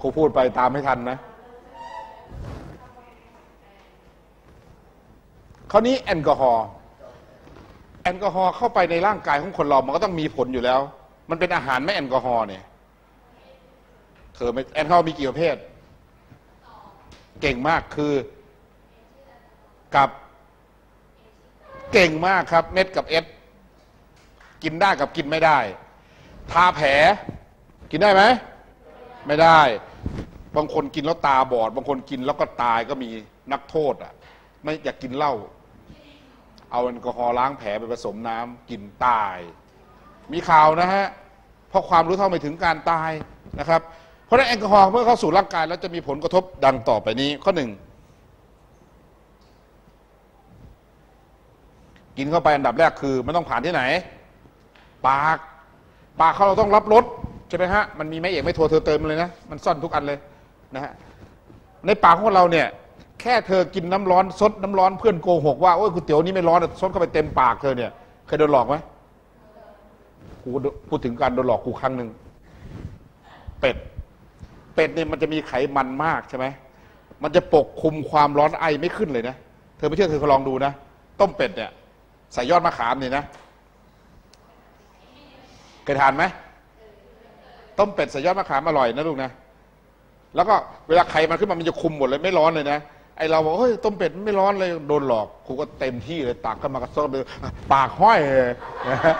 ครูพูดไปตามไม่ทันนะคราวนี้แอลกอฮอล์แอลกอฮอล์เข้าไปในร่างกายของคนเรา มันก็ต้องมีผลอยู่แล้ว มันเป็นอาหารไหม่แอลกอฮอล์เนี่ยเธอไม่แอลกอฮอล์มีกี่ประเภท เก่งมากคือกับเก่งมากครับ เม็ดกับเอสกินได้กับกินไม่ได้ ทาแผล กินได้ไหม ไม่ได้ บางคนกินแล้วตาบอด บางคนกินแล้วก็ตายก็มีนักโทษอะ ไม่อยากกินเหล้าเอาแอลกอฮอล์ล้างแผลไปผสมน้ำกินตาย มีข่าวนะฮะเพราะความรู้เท่าไม่ถึงการตายนะครับ เพราะนั้นแอลกอฮอล์เมื่อเข้าสู่ร่างกายแล้วจะมีผลกระทบดังต่อไปนี้ ข้อหนึ่งกินเข้าไปอันดับแรกคือมันต้องผ่านที่ไหน ปาก ปากเขาเราต้องรับรสใช่ไหมฮะ มันมีไม่เอกไม่โทรเธอเติมมาเลยนะ มันซ่อนทุกอันเลย นะฮะในปากของเราเนี่ยแค่เธอกินน้ำร้อนซดน้ำร้อนเพื่อนโกหกว่าโอ้ยก๋วยเตี๋ยวนี้ไม่ร้อนซดเข้าไปเต็มปากเธอเนี่ยเคยโดนหลอกไหมกูพูดถึงการโดนหลอกกูครั้งหนึ่งเป็ด เป็ดเนี่ยมันจะมีไขมันมากใช่ไหมมันจะปกคุมความร้อนไอไม่ขึ้นเลยนะเธอไม่เชื่อเธอลองดูนะต้มเป็ดเนี่ยใส่ยอดมะขามเนี่ยนะเคยทานไหมต้มเป็ดใส่ยอดมะขามอร่อยนะลูกนะ แล้วก็เวลาไข่มันขึ้นมามันจะคุมหมดเลยไม่ร้อนเลยนะไอเราบอกเฮ้ยต้มเป็ดไม่ร้อนเลยโดนหลอกครูก็เต็มที่เลยตักขึ้นมากระซบเลยปากห้อยเลยนะฮะ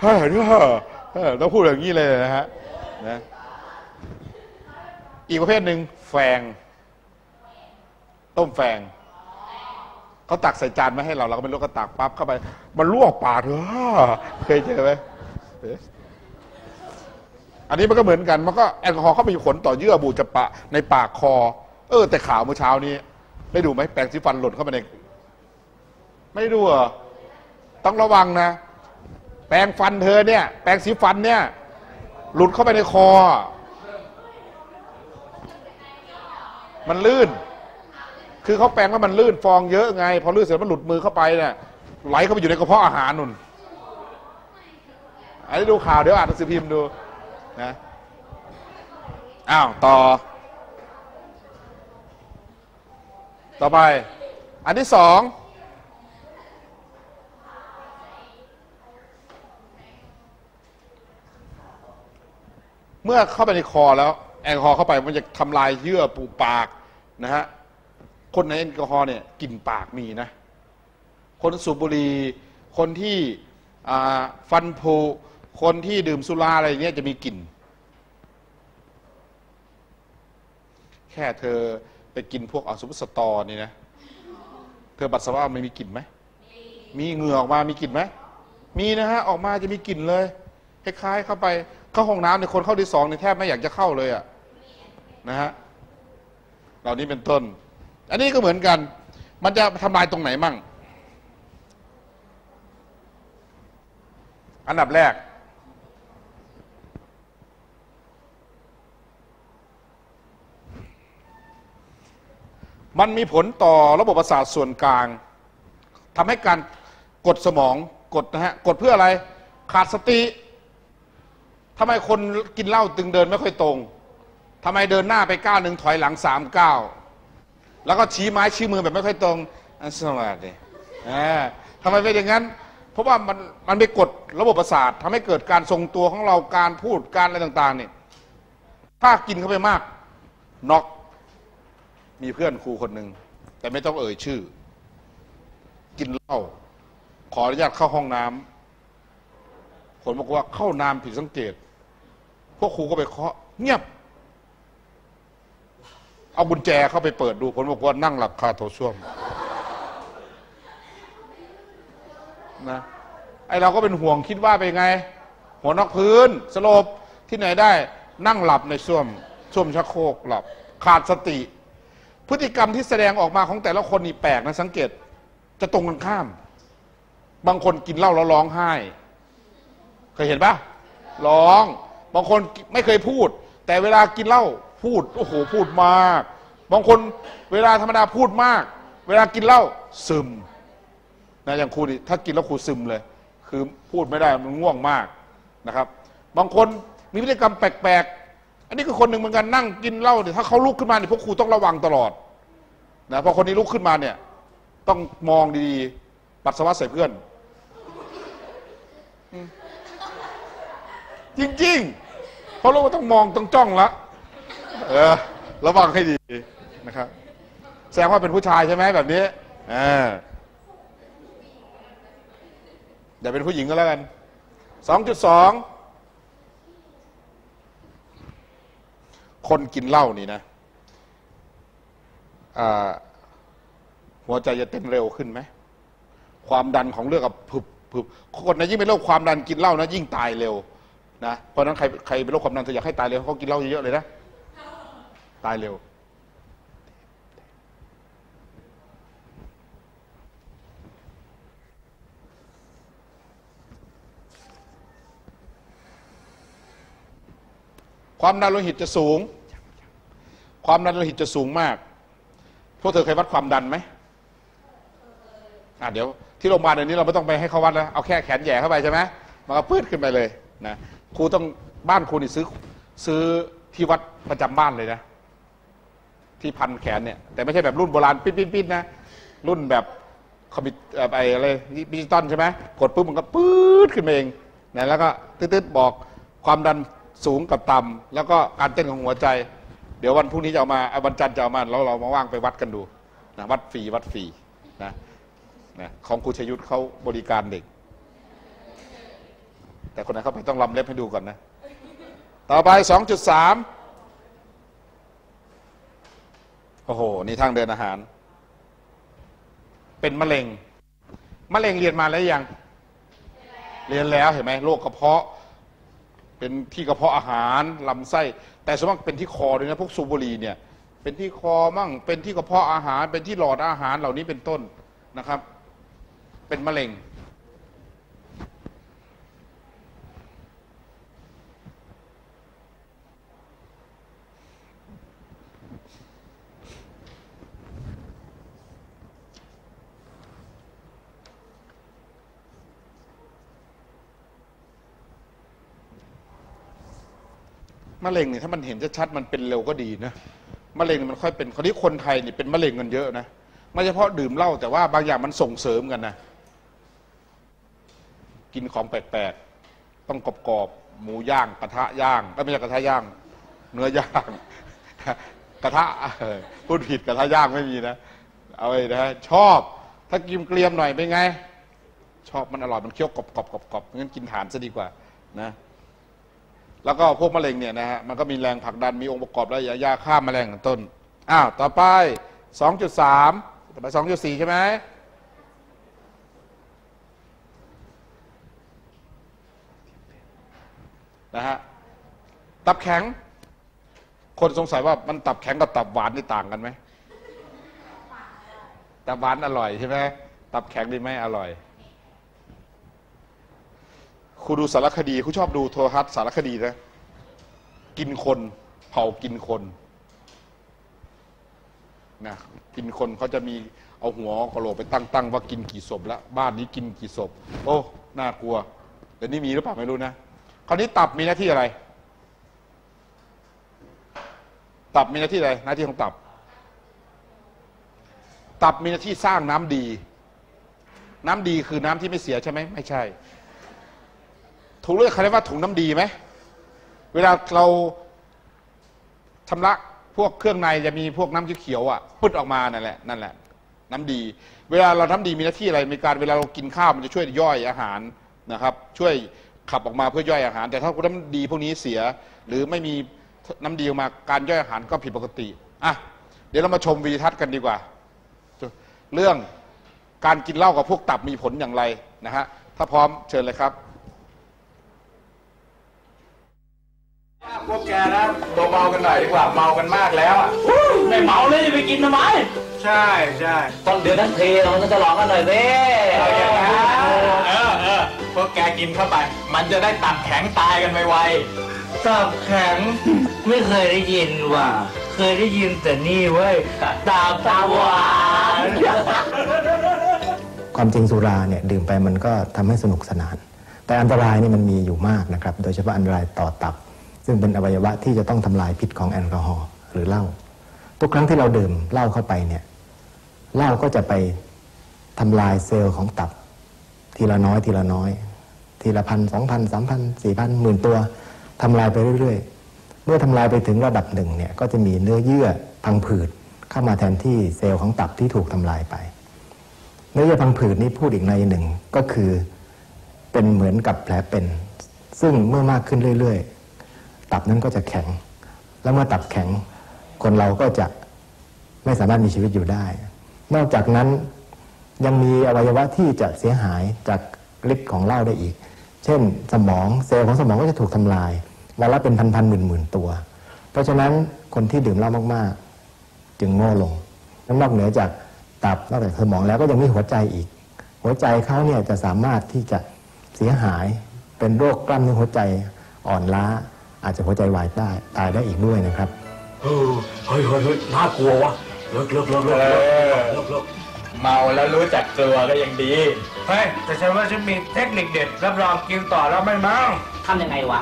เฮ้ยเฮ้ยต้องพูดอย่างนี้เลยนะฮะนะอีกประเภทหนึ่งแฟง ต้มแฟงเขาตักใส่จานมาให้เราเราก็ไม่รู้ก็ตักปั๊บเข้าไป มันลวกปากเถอะเคยเจอไหม อันนี้มันก็เหมือนกันมันก็แอลกอฮอล์เข้าไปมีผลต่อเยื่อบุจปะในปากคอ เออ แต่ข่าวเมื่อเช้านี้ ได้ดูไหมแปรงสีฟันหล่นเข้าไปในไม่ดูเหรอต้องระวังนะ แปรงฟันเธอเนี่ย แปรงสีฟันเนี่ย หลุดเข้าไปในคอ มันลื่น คือเขาแปรงแล้วมันลื่นฟองเยอะไง พอลื่นเสร็จมันหลุดมือเข้าไปเนี่ยไหลเข้าไปอยู่ในกระเพาะอาหารนุ่นอันนี้ดูข่าวเดี๋ยวอ่านหนังสือพิมพ์ดู นะอ้าวต่อ ต่อไป อันที่สองเมื่อเข้าไปในคอแล้ว แอลกอฮอล์เข้าไปมันจะทำลายเยื่อปูปากนะฮะคนในแอลกอฮอล์เนี่ยกลิ่นปากมีนะ คนสูบบุหรี่คนที่ฟันผุ คนที่ดื่มสุราอะไรเงี้ยจะมีกลิ่น แค่เธอไปกินพวกอสุภสตอนี่นะ เธอปัสสาวะมันมีกลิ่นไหม มีเหงื่อออกมามีกลิ่นไหม มีนะฮะ ออกมาจะมีกลิ่นเลย คล้ายๆเข้าไป เข้าห้องน้ำในคนเข้าที่สองในแทบไม่อยากจะเข้าเลยอะนะฮะ เหล่านี้เป็นต้น อันนี้ก็เหมือนกัน มันจะทำลายตรงไหนมั่งอันดับแรก มันมีผลต่อระบบประสาทส่วนกลางทำให้การกดสมองกดนะฮะกดเพื่ออะไร ขาดสติทำไมคนกินเหล้าตึงเดินไม่ค่อยตรงทำไมเดินหน้าไปก้าวหนึ่งถอยหลังสามก้าวแล้วก็ชี้ไม้ชี้มือแบบไม่ค่อยตรงอันสวัสดีทำไมเป็นอย่างนั้น เพราะว่ามันมันไปกดระบบประสาททำให้เกิดการทรงตัวของเราการพูดการอะไรต่างๆเนี่ยถ้ากินเข้าไปมากน็อก มีเพื่อนครูคนหนึ่งแต่ไม่ต้องเอ่ยชื่อ กินเหล้าขออนุญาตเข้าห้องน้ำผลบอกว่าเข้าน้ำผิดสังเกต พวกครูก็ไปเคาะ เงียบ เอากุญแจเข้าไปเปิดดูผลบอกว่านั่งหลับคาโถส้วมนะไอเราก็เป็นห่วงคิดว่าเป็นไง หัวนอกพื้น สลบที่ไหนได้ นั่งหลับในส้วมส้วมชักโครกหลับ ขาดสติ พฤติกรรมที่แสดงออกมาของแต่ละคนนี่แปลกนะสังเกต จะตรงกันข้าม บางคนกินเหล้าแล้วร้องไห้ เคยเห็นปะร้อง บางคนไม่เคยพูด แต่เวลากินเหล้าพูดโอ้โหพูดมาก บางคนเวลาธรรมดาพูดมาก เวลากินเหล้าซึมนะอย่างครูนี่ถ้ากินแล้วครูซึมเลย คือพูดไม่ได้มันง่วงมากนะครับ บางคนมีพฤติกรรมแปลก อันนี้คือคนหนึ่งเหมือนกันนั่งกินเหล้าเนี่ยถ้าเขาลุกขึ้นมาเนี่ยพวกครูต้องระวังตลอดนะพอคนนี้ลุกขึ้นมาเนี่ย ต้องมองดีๆปัสสาวะใส่เพื่อน จริงๆเพราะเราต้องมองต้องจ้องละเออระวังให้ดีนะครับ แสดงว่าเป็นผู้ชายใช่ไหมแบบนี้อ่าอย่าเป็นผู้หญิงก็แล้วกันสองจุดสอง คนกินเหล้านี่นะหัวใจจะเต้นเร็วขึ้นไหมความดันของเลือดกับผึบผึบคนนะยิ่งเป็นโรคความดันกินเหล้านะยิ่งตายเร็วนะเพราะนั้นใครใครเป็นโรคความดันเธออยากให้ตายเร็วเขากินเหล้าเยอะๆเลยนะตายเร็ว ความดันโลหิตจะสูง ความดันโลหิตจะสูงมาก พวกเธอเคยวัดความดันไหมอะเดี๋ยวที่โรงพยาบาลเดี๋ยวนี้เราไม่ต้องไปให้เขาวัดแล้วเอาแค่แขนแย่เข้าไปใช่ไหมมันก็ปื้ดขึ้นไปเลยนะครูต้องบ้านครูนี่ซื้อซื้อที่วัดประจำบ้านเลยนะ ที่พันแขนเนี่ย แต่ไม่ใช่แบบรุ่นโบราณปิ๊ดปิ๊ดปิ๊ดนะ รุ่นแบบคอมพิวเอ่อไออะไรดิจิตอลใช่ไหมกดปุ๊บมันก็ปื๊ดขึ้นมาเองนะแล้วก็ตืดๆบอกความดัน สูงกับต่ำแล้วก็การเต้นของหัวใจ เดี๋ยววันพรุ่งนี้จะเอามาเอาวันจันทร์จะเอามาแล้วเรามาว่างไปวัดกันดูนะวัดฟรีวัดฟรีนะนะของครูชยุทธเขาบริการเด็ก แต่คนไหนเขาไปต้องลำเล็บให้ดูก่อนนะ ต่อไป 2.3 โอ้โห นี่ทางเดินอาหาร เป็นมะเร็ง มะเร็งเรียนมาแล้วยัง เรียนแล้วเห็นไหมโรคกระเพาะ เป็นที่กระเพาะอาหารลำไส้ แต่ส่วนมากเป็นที่คอด้วยนะพวกสูบบุหรีเนี่ยเป็นที่คอมั่งเป็นที่กระเพาะอาหาร เป็นที่หลอดอาหารเหล่านี้เป็นต้นนะครับ เป็นมะเร็ง มะเร็งเนี่ยถ้ามันเห็นชัดๆมันเป็นเร็วก็ดีนะมะเร็งมันค่อยเป็นคนที่คนไทยนี่เป็นมะเร็งกันเยอะนะไม่เฉพาะดื่มเหล้าแต่ว่าบางอย่างมันส่งเสริมกันนะกินของแปลกๆต้องกรอบๆหมูย่างกระทะย่างไม่ใช่กระทะย่าง เนื้อย่างกระทะพูดผิดกระทะย่างไม่มีนะเอาไว้นะชอบถ้ากินเกลียมหน่อยเป็นไง ชอบมันอร่อยมันเคี้ยวกรอบๆกรอบๆงั้นกินฐานซะดีกว่านะ แล้วก็พวกมะเร็งเนี่ยนะฮะมันก็มีแรงผลักดันมีองค์ประกอบและยายาฆ่าแมลงเป็นต้นอ้าวต่อไป 2.3ต่อไป 2.4 ใช่ไหมนะฮะตับแข็ง คนสงสัยว่ามันตับแข็งกับตับหวานนี่ต่างกันไหมตับหวานอร่อยใช่ไหมตับแข็งดีไหมอร่อย ครูดูสารคดีครูชอบดูโทรทัศน์สารคดีนะ กินคนเผากินคนนะกินคนเขาจะมีเอาหัวกะโหลกไปตั้งตั้งว่ากินกี่ศพแล้วบ้านนี้กินกี่ศพ โอ้น่ากลัวเดี๋ยวนี้มีหรือเปล่าไม่รู้นะคราวนี้ตับมีหน้าที่อะไร ตับมีหน้าที่อะไร หน้าที่ของตับ ตับมีหน้าที่สร้างน้ำดี น้ำดีคือน้ำที่ไม่เสียใช่ไหมไม่ใช่ ถุงเลือดเขาเรียกว่าถุงน้ำดีไหมเวลาเราชำระพวกเครื่องในจะมีพวกน้ำเขียวๆอะพุดออกมานั่นแหละนั่นแหละ น้ำดี เวลาเราน้ำดีมีหน้าที่อะไรมีการเวลาเรากินข้าวมันจะช่วยย่อยอาหารนะครับ ช่วยขับออกมาเพื่อย่อยอาหาร แต่ถ้าน้ำดีพวกนี้เสีย หรือไม่มีน้ำดีออกมาการย่อยอาหารก็ผิดปกติอะเดี๋ยวเรามาชมวีทัศน์กันดีกว่า เรื่องการกินเหล้ากับพวกตับมีผลอย่างไรนะฮะถ้าพร้อมเชิญเลยครับ พวกแกนะเบาๆกันหน่อยดีกว่าเมากันมากแล้วอะไม่เมาเลยจะไปกินทำไม ใช่ใช่ต้นเดือนทั้งทีเราก็จะลองกันหน่อยสิเอาอย่างนั้นเออเออพวกแกกินเข้าไป มันจะได้ตับแข็งตายกันไวตับแข็งไม่เคยได้ยินว่ะเคยได้ยินแต่นี่เว้ยตาตาหวานความจริงสุราเนี่ยดื่มไปมันก็ทำให้สนุกสนาน แต่อันตรายนี่มันมีอยู่มากนะครับ โดยเฉพาะอันตรายต่อตับ ซึ่งเป็นอวัยวะที่จะต้องทำลายพิษของแอลกอฮอล์หรือเหล้าทุกครั้งที่เราดื่มเหล้าเข้าไปเนี่ยเหล้าก็จะไปทำลายเซลล์ของตับ ทีละน้อย ทีละน้อย ทีละพันสองพันสามพันสี่พันหมื่นตัวทำลายไปเรื่อยๆ เมื่อทำลายไปถึงระดับหนึ่งเนี่ยก็จะมีเนื้อเยื่อพังผืดเข้ามาแทนที่เซลล์ของตับที่ถูกทำลายไป เนื้อเยื่อพังผืดนี่พูดอีกในหนึ่งก็คือเป็นเหมือนกับแผลเป็น ซึ่งเมื่อมากขึ้นเรื่อยๆ ตับนั้นก็จะแข็ง แล้วเมื่อตับแข็ง คนเราก็จะไม่สามารถมีชีวิตอยู่ได้ นอกจากนั้นยังมีอวัยวะที่จะเสียหายจากฤทธิ์ของเหล้าได้อีก เช่น สมองเซลล์ของสมองก็จะถูกทำลายวันละเป็นพันๆหมื่นๆตัว เพราะฉะนั้นคนที่ดื่มเหล้ามากๆ จึงโง่ลงนอกเหนือจากตับนอกจากสมองแล้วก็ยังมีหัวใจอีก หัวใจเขาเนี่ยจะสามารถที่จะเสียหายเป็นโรคกล้ามเนื้อหัวใจอ่อนล้า อาจจะหัวใจวายได้ตายได้อีกด้วยนะครับเออเฮ้ยเฮ้ยเฮ้ยน่ากลัววะเลิกเลิกเลิกเลิกเลิกเลิกเลิกเมาแล้วรู้จักตัวก็ยังดี เฮ้ย แต่ฉันว่าฉันมีเทคนิคเด็ดรับรองกินต่อแล้วไม่เมาทำยังไงวะ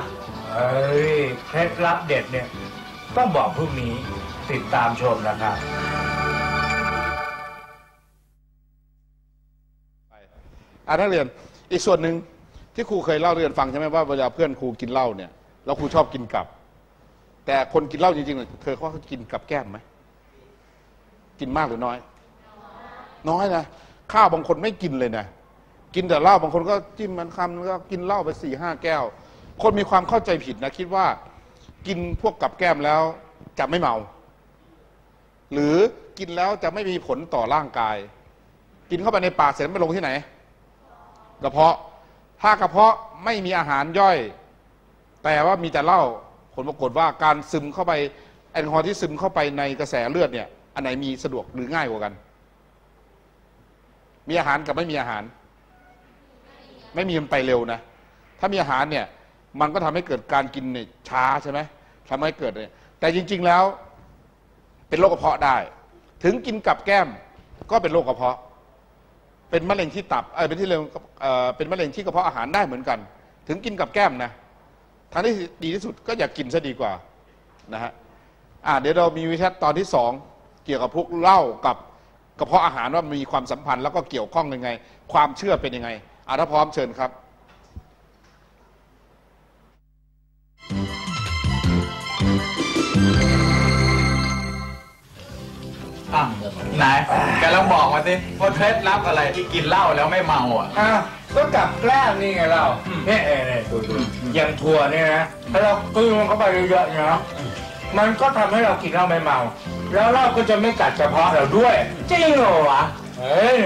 เฮ้ย เคล็ดลับเด็ดเนี่ย ต้องบอกพรุ่งนี้ติดตามชมนะครับอ่านักเรียนอีกส่วนหนึ่งที่ครูเคยเล่าเรียนฟังใช่ไหมว่าเวลาเพื่อนครูกินเหล้าเนี่ย แล้วครูชอบกินกับ แต่คนกินเหล้าจริงๆเนี่ยเธอเขากินกับแก้มไหมกินมากหรือน้อย น้อยนะข้าวบางคนไม่กินเลยนะกินแต่เหล้าบางคนก็จิ้มมันคำแล้วก็กินเหล้าไปสี่ห้าแก้ว คนมีความเข้าใจผิดนะคิดว่า กินพวกกับแก้มแล้วจะไม่เมา หรือกินแล้วจะไม่มีผลต่อร่างกาย กินเข้าไปในปากเสร็จไปลงที่ไหน กระเพาะถ้ากระเพาะไม่มีอาหารย่อย แต่ว่ามีแต่เหล้าผลปรากฏว่าการซึมเข้าไปแอลกอฮอล์ที่ซึมเข้าไปในกระแสเลือดเนี่ย อันไหนมีสะดวกหรือง่ายกว่ากัน มีอาหารกับไม่มีอาหาร ไม่มีมันไปเร็วนะ ถ้ามีอาหารเนี่ย มันก็ทำให้เกิดการกินเนี่ยช้าใช่ไหมทำให้เกิดเนี่ย แต่จริง ๆแล้ว เป็นโรคกระเพาะได้ ถึงกินกับแก้มก็เป็นโรคกระเพาะ เป็นมะเร็งที่ตับ เออเป็นที่เร็วเออเป็นมะเร็งที่กระเพาะอาหารได้เหมือนกัน ถึงกินกับแก้มนะ ทางที่ดีที่สุดก็อย่ากกินซะดีกว่านะฮะอ่าเดี๋ยวเรามีวิชาตอนที่สองเกี่ยวกับพวกเหล้ากับกระเพาะอาหารว่ามีความสัมพันธ์แล้วก็เกี่ยวข้องยังไง ความเชื่อเป็นยังไงอ่าถ้าพร้อมเชิญครับ อะไหนแกลองบอกมาสิว่าเคล็ดลับอะไรที่กินเหล้าแล้วไม่เมาอะอ้าวก็กับแกล้มนี่ไงเราเนี่ยเนี่ยเนี่ยดูดูอย่างถั่วเนี่ยนะถ้าเรากลืนมันเข้าไปเยอะๆเนี่ยนะมันก็ทำให้เรากินเหล้าไม่เมา แล้วเราก็จะไม่กัดกระเพาะเราด้วย จริงเหรอวะเฮ้ย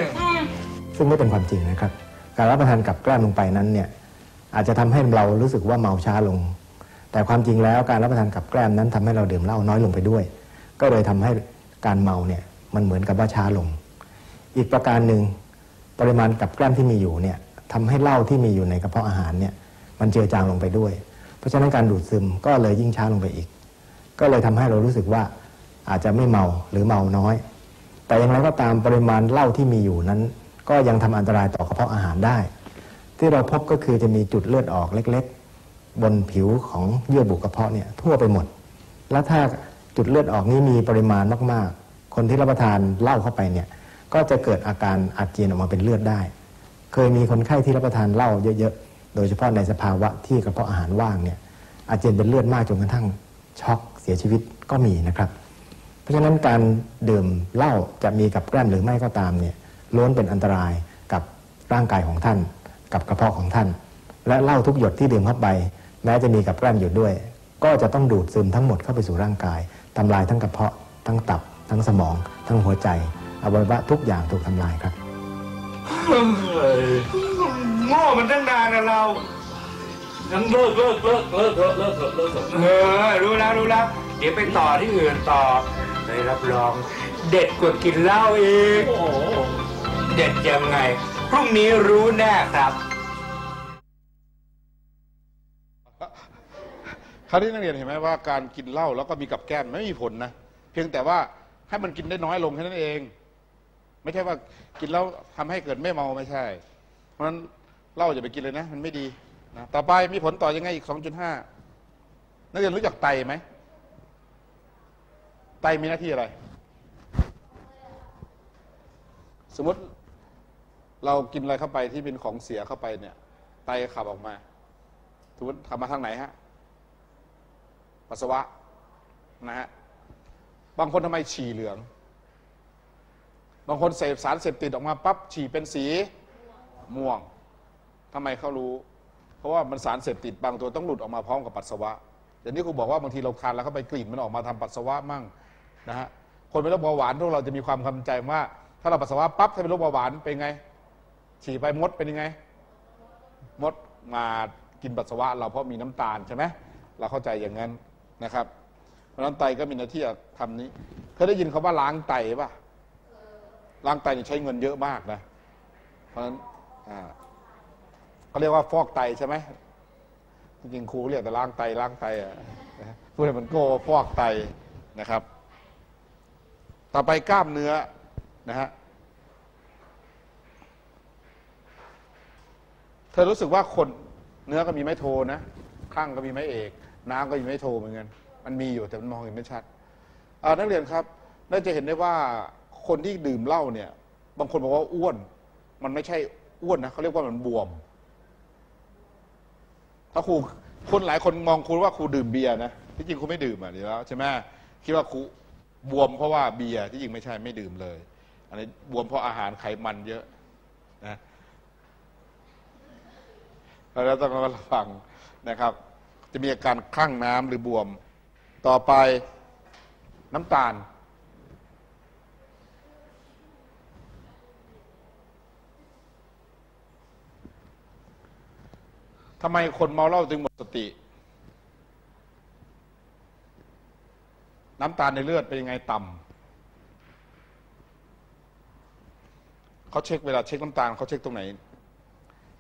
ซึ่งไม่เป็นความจริงนะครับ การรับประทานกับแกล้มลงไปนั้นเนี่ยอาจจะทำให้เรารู้สึกว่าเมาช้าลง แต่ความจริงแล้วการรับประทานกับแกล้มนั้นทำให้เราดื่มเหล้าน้อยลงไปด้วย ก็เลยทำให้ การเมาเนี่ยมันเหมือนกับว่าช้าลง อีกประการหนึ่งปริมาณกับแกล้มที่มีอยู่เนี่ยทำให้เหล้าที่มีอยู่ในกระเพาะอาหารเนี่ยมันเจือจางลงไปด้วย เพราะฉะนั้นการดูดซึมก็เลยยิ่งช้าลงไปอีก ก็เลยทำให้เรารู้สึกว่าอาจจะไม่เมาหรือเมาน้อย แต่อย่างไรก็ตามปริมาณเหล้าที่มีอยู่นั้น ก็ยังทำอันตรายต่อกระเพาะอาหารได้ ที่เราพบก็คือจะมีจุดเลือดออกเล็ก ๆ บนผิวของเยื่อบุกระเพาะเนี่ยทั่วไปหมด แล้วถ้า จุดเลือดออกนี้มีปริมาณมาก ๆ คนที่รับประทานเหล้าเข้าไปเนี่ยก็จะเกิดอาการอาเจียนออกมาเป็นเลือดได้ เคยมีคนไข้ที่รับประทานเหล้าเยอะๆ โดยเฉพาะในสภาวะที่กระเพาะอาหารว่างเนี่ยอาเจียนเป็นเลือดมากจนกระทั่งช็อกเสียชีวิตก็มีนะครับ เพราะฉะนั้นการดื่มเหล้าจะมีกับแกล้มหรือไม่ก็ตามเนี่ยล้วนเป็นอันตรายกับร่างกายของท่าน กับกระเพาะของท่าน และเหล้าทุกหยดที่ดื่มเข้าไป แม้จะมีกับแกล้มอยู่ด้วย ก็จะต้องดูดซึมทั้งหมดเข้าไปสู่ร่างกาย ทำลายทั้งกระเพาะ ทั้งตับ ทั้งสมอง ทั้งหัวใจอวัยวะทุกอย่างถูกทำลายครับโง่มันตั้งนานนะเรางั้นเลิกเลิกเลิกเลิกเลิกเลิกเลิกเออรู้แล้วรู้แล้วเดี๋ยวไปต่อที่อื่นต่อได้รับรอง เด็ดกว่ากินเหล้าอีกเด็ดยังไงพรุ่งนี้รู้แน่ครับ คราวนี้นักเรียนเห็นไหมว่าการกินเหล้าแล้วก็มีกับแก้มไม่มีผลนะเพียงแต่ว่าให้มันกินได้น้อยลงแค่นั้นเอง ไม่ใช่ว่ากินแล้วทำให้เกิดไม่เมาไม่ใช่ เพราะฉะนั้นเหล้าอย่าไปกินเลยนะ มันไม่ดีนะต่อไปมีผลต่อยังไงอีก 2.5 นักเรียนรู้จักไตไหมไตมีหน้าที่อะไร สมมติเรากินอะไรเข้าไปที่เป็นของเสียเข้าไปเนี่ย ไตขับออกมาสมมติขับมาทางไหนฮะ ปัสสาวะนะฮะบางคนทำไมฉี่เหลือง บางคนเสพสารเสพติดออกมาปั๊บฉี่เป็นสีม่วงทำไมเขารู้ เพราะว่ามันสารเสพติดบางตัวต้องหลุดออกมาพร้อมกับปัสสาวะเดี๋ยวนี้ครูบอกว่าบางทีเราทานแล้วเข้าไปกลิ่นมันออกมาทำปัสสาวะมั่งนะฮะคนเป็นโรคเบาหวานพวกเราจะมีความคำใจว่า ถ้าเราปัสสาวะปั๊บถ้าเป็นโรคเบาหวานเป็นไง ฉี่ไปมดเป็นยังไง มดมากินปัสสาวะเราเพราะมีน้ำตาลใช่ไหมเราเข้าใจอย่างนั้น นะครับ เพราะนั้นไตก็มีหน้าที่ทำนี้เคยได้ยินเขาว่าล้างไตป่ะล้างไตนี่ใช้เงินเยอะมากนะ เพราะนั้นอ่าเขาเรียกว่าฟอกไตใช่ไหมจริงๆครูเรียกแต่ล้างไตล้างไตอะนะพูดให้มันโก้ฟอกไตนะครับ ต่อไปกล้ามเนื้อนะฮะเธอรู้สึกว่าคนเนื้อก็มีไม้โทนะข้างก็มีไม้เอก น้ำก็มีไม้โทรเหมือนกัน มันมีอยู่แต่มันมองเห็นไม่ชัดนักเรียนครับน่าจะเห็นได้ว่าคนที่ดื่มเหล้าเนี่ย บางคนบอกว่าอ้วน มันไม่ใช่อ้วนนะเขาเรียกว่ามันบวม ถ้าครูคนหลายคนมองครูว่าครูดื่มเบียร์นะที่จริงครูไม่ดื่มอะเดี๋ยวแล้วใช่ไหมคิดว่าครูบวมเพราะว่าเบียร์ที่จริงไม่ใช่ไม่ดื่มเลย อันนี้บวมเพราะอาหารไขมันเยอะนะเราต้องระวังนะครับ จะมีอาการคลั่งน้ำหรือบวม ต่อไปน้ำตาล ทำไมคนเมาเหล้าจึงหมดสติ น้ำตาลในเลือดเป็นยังไงต่ำเขาเช็คเวลาเช็คน้ำตาลเขาเช็คตรงไหน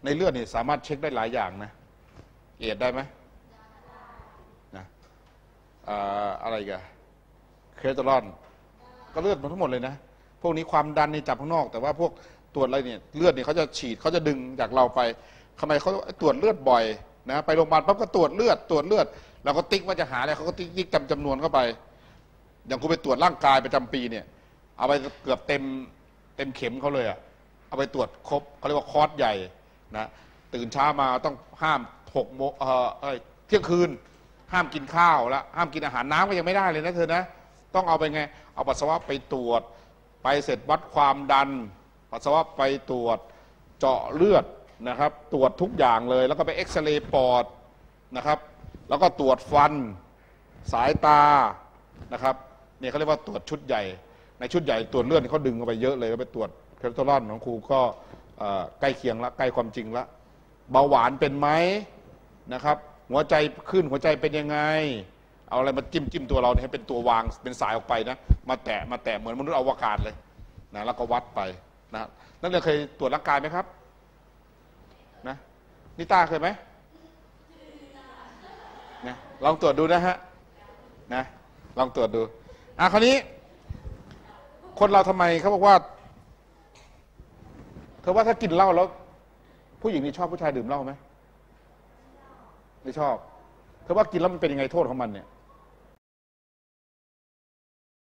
ในเลือดนี่สามารถเช็คได้หลายอย่างนะ เอดได้ไหม อะไรกันเคสเตอรอลก็เลือดมันทั้งหมดเลยนะ พวกนี้ความดันนี่จับข้างนอก แต่ว่าพวกตรวจอะไรเนี่ยเลือดเนี่ยเขาจะฉีดเขาจะดึงจากเราไปทำไมเขาตรวจเลือดบ่อยนะไปโรงพยาบาลปั๊บก็ตรวจเลือดตรวจเลือดเราก็ติ๊กว่าจะหาอะไรเขาก็ติ๊กติ๊กจำจำนวนเข้าไป อย่างคุณไปตรวจร่างกายประจำปีเนี่ย เอาไปเกือบเต็มเต็มเข็มเขาเลยอะเอาไปตรวจครบเขาเรียกว่าคอร์สใหญ่นะตื่นเช้ามาต้องห้ามหกโมงเออเที่ยงคืน ห้ามกินข้าวแล้วห้ามกินอาหารน้ำก็ยังไม่ได้เลยนะเธอนะต้องเอาไปไง เอาปัสสาวะไปตรวจ ไปเสร็จวัดความดัน ปัสสาวะไปตรวจเจาะเลือดนะครับ ตรวจทุกอย่างเลย แล้วก็ไปเอ็กซเรย์ปอดนะครับ แล้วก็ตรวจฟันสายตานะครับเนี่ยเขาเรียกว่าตรวจชุดใหญ่ ในชุดใหญ่ตรวจเลือดเขาดึงเข้าไปเยอะเลยก็ไปตรวจคอเลสเตอรอลของครูก็ใกล้เคียงละใกล้ความจริงละเบาหวานเป็นไหมนะครับ หัวใจขึ้นหัวใจเป็นยังไง เอาอะไรมาจิ้มจิ้มตัวเราให้เป็นตัววางเป็นสายออกไปนะ มาแตะมาแตะเหมือนมนุษย์อวกาศเลยนะแล้วก็วัดไปนะนั่นเลยเคยตรวจร่างกายไหมครับนะนิต้าเคยไหมนะลองตรวจดูนะฮะนะลองตรวจดูอะคราวนี้ คนเราทำไมเขาบอกว่า เธอว่าถ้ากินเหล้าแล้ว ผู้หญิงนี่ชอบผู้ชายดื่มเหล้าไหม ไม่ชอบเธอว่ากินแล้วมันเป็นยังไงโทษของมันเนี่ย